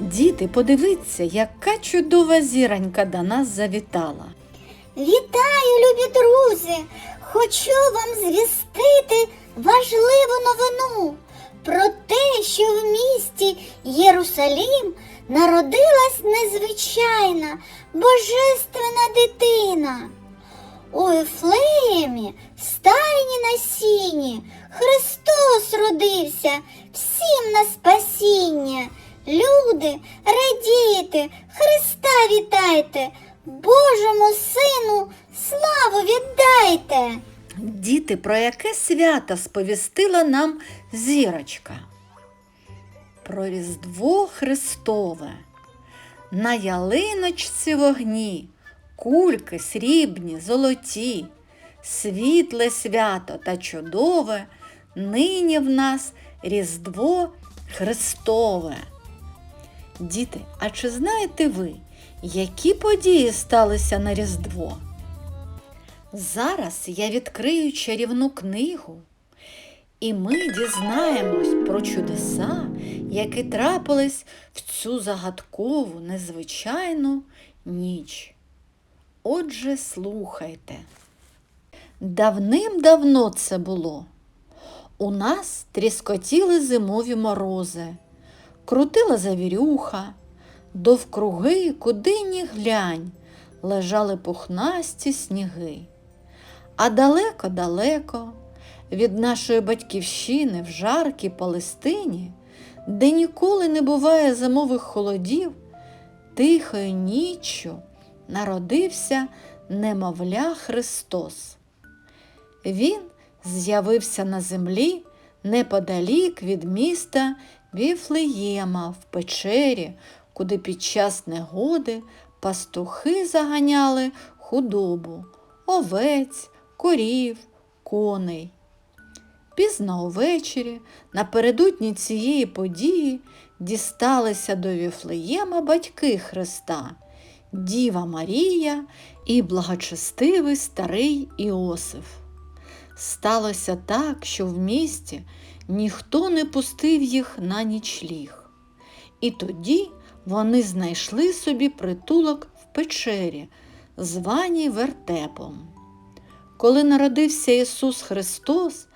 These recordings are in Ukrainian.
Діти, подивіться, яка чудова зіронька до нас завітала. Вітаю, любі друзі! Хочу вам звістити важливу новину про те, що в місті Єрусалім народилась незвичайна божественна дитина. У Ефлеємі, стайні на сіні, Христос родився всім на спасіння. Люди, радійте, Христа вітайте, Божому Сину славу віддайте. Діти, про яке свято сповістила нам зірочка? Про Різдво Христове. На ялиночці вогні, кульки срібні, золоті, світле свято та чудове, нині в нас Різдво Христове. Діти, а чи знаєте ви, які події сталися на Різдво? Зараз я відкрию чарівну книгу, і ми дізнаємось про чудеса, які трапились в цю загадкову, незвичайну ніч. Отже, слухайте. Давним-давно це було. У нас тріскотіли зимові морози, крутила завірюха, довкруги, куди ні глянь, лежали пухнасті сніги. А далеко-далеко від нашої батьківщини в жаркій Палестині, де ніколи не буває зимових холодів, тихою ніччю народився немовля Христос. Він з'явився на землі неподалік від міста Віфлеєма в печері, куди під час негоди пастухи заганяли худобу, овець, корів, коней. Пізно увечері, напередодні цієї події, дісталися до Віфлеєма батьки Христа, Діва Марія і благочестивий старий Іосиф. Сталося так, що в місті ніхто не пустив їх на нічліг. І тоді вони знайшли собі притулок в печері, званій вертепом. Коли народився Ісус Христос,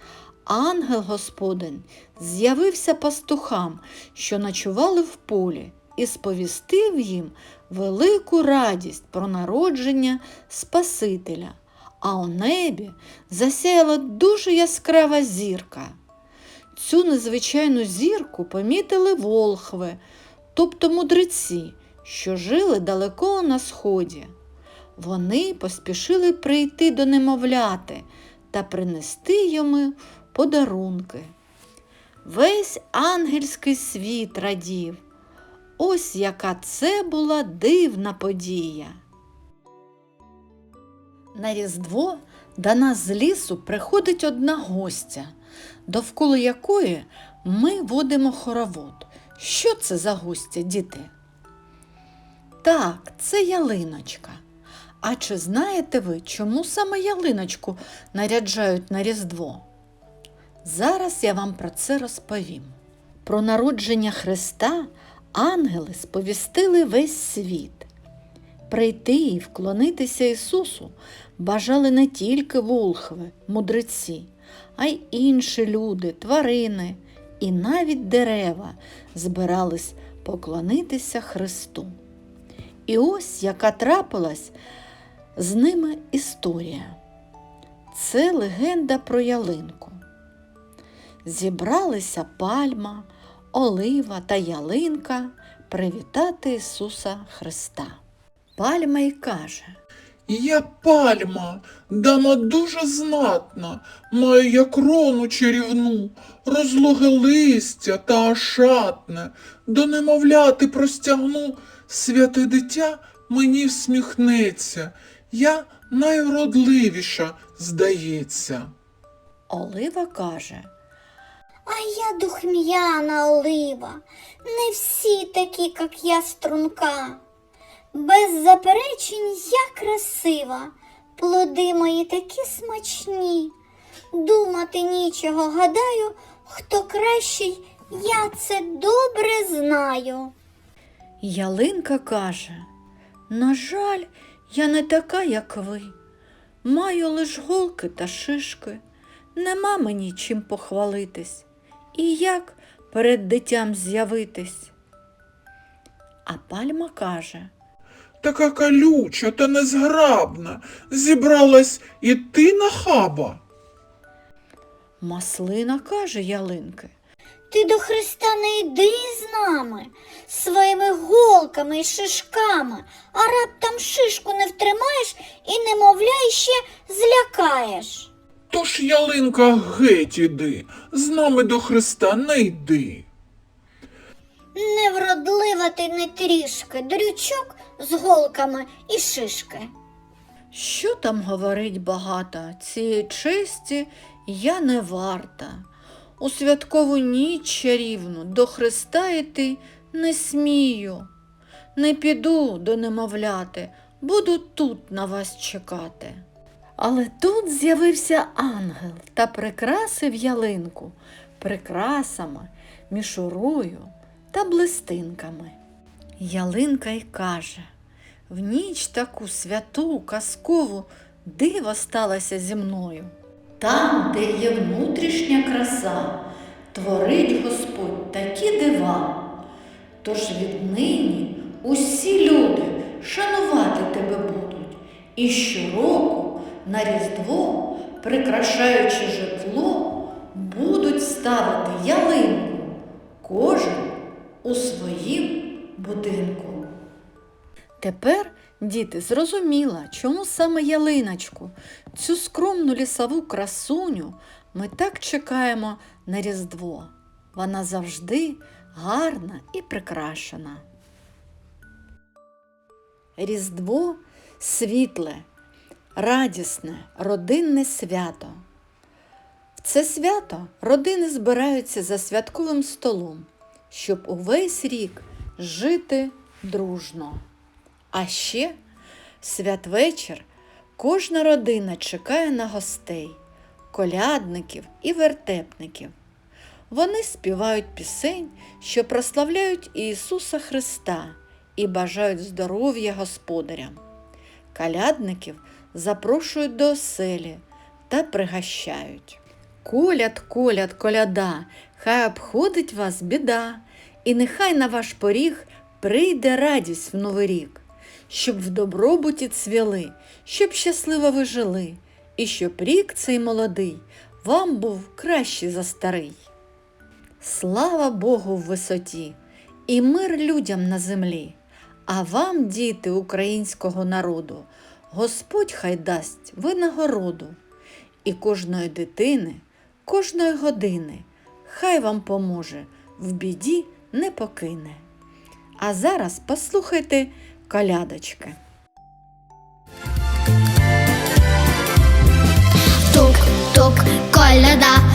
ангел Господень з'явився пастухам, що ночували в полі, і сповістив їм велику радість про народження Спасителя, а у небі засяяла дуже яскрава зірка. Цю незвичайну зірку помітили волхви, тобто мудреці, що жили далеко на сході. Вони поспішили прийти до немовляти та принести йому подарунки. Весь ангельський світ радів. Ось яка це була дивна подія. На Різдво до нас з лісу приходить одна гостя, довкола якої ми водимо хоровод. Що це за гостя, діти? Так, це ялиночка. А чи знаєте ви, чому саме ялиночку наряджають на Різдво? Зараз я вам про це розповім. Про народження Христа ангели сповістили весь світ. Прийти і вклонитися Ісусу бажали не тільки волхви, мудреці, а й інші люди, тварини і навіть дерева збирались поклонитися Христу. І ось яка трапилась з ними історія. Це легенда про ялинку. Зібралися пальма, олива та ялинка привітати Ісуса Христа. Пальма й каже, Я пальма, дама дуже знатна, маю я крону чарівну, розлоге листя та ошатне, до немовляти простягну, святе дитя мені всміхнеться, я найвродливіша, здається. Олива каже, А я духм'яна олива, не всі такі, як я струнка. Без заперечень я красива, плоди мої такі смачні. Думати нічого, гадаю, хто кращий, я це добре знаю. Ялинка каже, на жаль, я не така, як ви. Маю лиш голки та шишки, нема мені чим похвалитись, і як перед дитям з'явитись. А пальма каже, Така колюча та незграбна, зібралась іти на хаба. маслина каже ялинки. Ти до Христа не йди з нами своїми голками і шишками, а раптом шишку не втримаєш і немовля ще злякаєш. Тож, ялинка, геть іди, з нами до Христа не йди. Невродлива ти не трішки, дрючок з голками і шишки. Що там говорить багато, цієї честі я не варта. У святкову ніч чарівну до Христа йти не смію. Не піду до немовляти, буду тут на вас чекати. Але тут з'явився ангел та прикрасив ялинку прикрасами, мішурою та блистинками. Ялинка й каже в ніч таку святу, казкову диво сталося зі мною. Там, де є внутрішня краса, творить Господь такі дива. Тож віднині усі люди шанувати тебе будуть, і щороку на Різдво, прикрашаючи житло, будуть ставити ялинку, кожен у своїм будинку. Тепер, діти, зрозуміла, чому саме ялиночку, цю скромну лісову красуню ми так чекаємо на Різдво. Вона завжди гарна і прикрашена. Різдво світле, радісне, родинне свято. В це свято родини збираються за святковим столом, щоб увесь рік жити дружно. А ще святвечір кожна родина чекає на гостей, колядників і вертепників. Вони співають пісень, що прославляють Ісуса Христа і бажають здоров'я господарям. Калядників запрошують до оселі та пригощають. Коляд, коляд, коляда, хай обходить вас біда, і нехай на ваш поріг прийде радість в новий рік, щоб в добробуті цвіли, щоб щасливо ви жили, і щоб рік цей молодий вам був кращий за старий. Слава Богу в висоті і мир людям на землі, а вам, діти українського народу, Господь хай дасть винагороду, і кожної дитини, кожної години хай вам поможе, в біді не покине. А зараз послухайте колядочки. Тук-тук, коляда,